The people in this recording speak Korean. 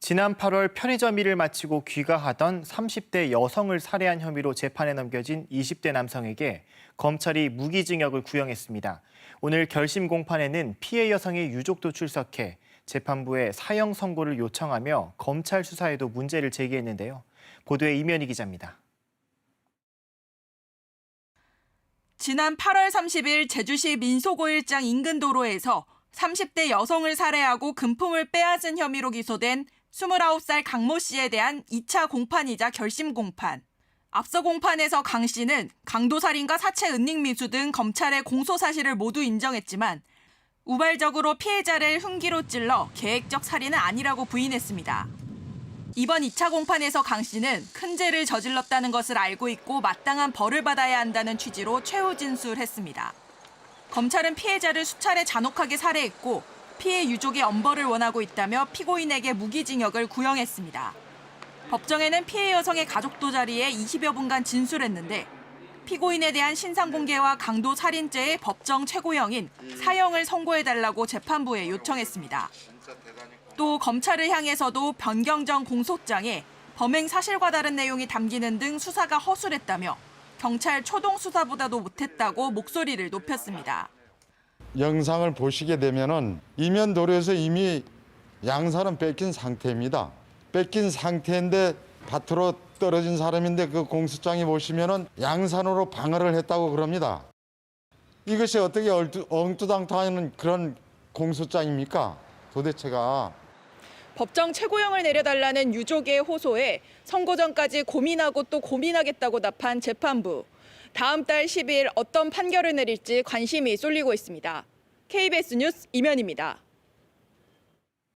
지난 8월 편의점 일을 마치고 귀가하던 30대 여성을 살해한 혐의로 재판에 넘겨진 20대 남성에게 검찰이 무기징역을 구형했습니다. 오늘 결심 공판에는 피해 여성의 유족도 출석해 재판부에 사형 선고를 요청하며 검찰 수사에도 문제를 제기했는데요. 보도에 이면희 기자입니다. 지난 8월 30일 제주시 민속오일장 인근 도로에서 30대 여성을 살해하고 금품을 빼앗은 혐의로 기소된 29살 강모 씨에 대한 2차 공판이자 결심 공판. 앞서 공판에서 강 씨는 강도살인과 사체 은닉 미수 등 검찰의 공소 사실을 모두 인정했지만 우발적으로 피해자를 흉기로 찔러 계획적 살인은 아니라고 부인했습니다. 이번 2차 공판에서 강 씨는 큰 죄를 저질렀다는 것을 알고 있고 마땅한 벌을 받아야 한다는 취지로 최후 진술했습니다. 검찰은 피해자를 수차례 잔혹하게 살해했고 피해 유족의 엄벌을 원하고 있다며 피고인에게 무기징역을 구형했습니다. 법정에는 피해 여성의 가족도 자리에 20여 분간 진술했는데 피고인에 대한 신상 공개와 강도 살인죄의 법정 최고형인 사형을 선고해달라고 재판부에 요청했습니다. 또 검찰을 향해서도 변경정 공소장에 범행 사실과 다른 내용이 담기는 등 수사가 허술했다며 경찰 초동 수사보다도 못했다고 목소리를 높였습니다. 영상을 보시게 되면은 이면 도로에서 이미 양산은 뺏긴 상태입니다. 뺏긴 상태인데 밭으로 떨어진 사람인데 그 공소장에 보시면은 양산으로 방어를 했다고 그럽니다. 이것이 어떻게 얼뚜, 엉뚜당통하는 그런 공소장입니까? 도대체가 법정 최고형을 내려달라는 유족의 호소에 선고 전까지 고민하고 또 고민하겠다고 답한 재판부. 다음 달 10일 어떤 판결을 내릴지 관심이 쏠리고 있습니다. KBS 뉴스 이면입니다.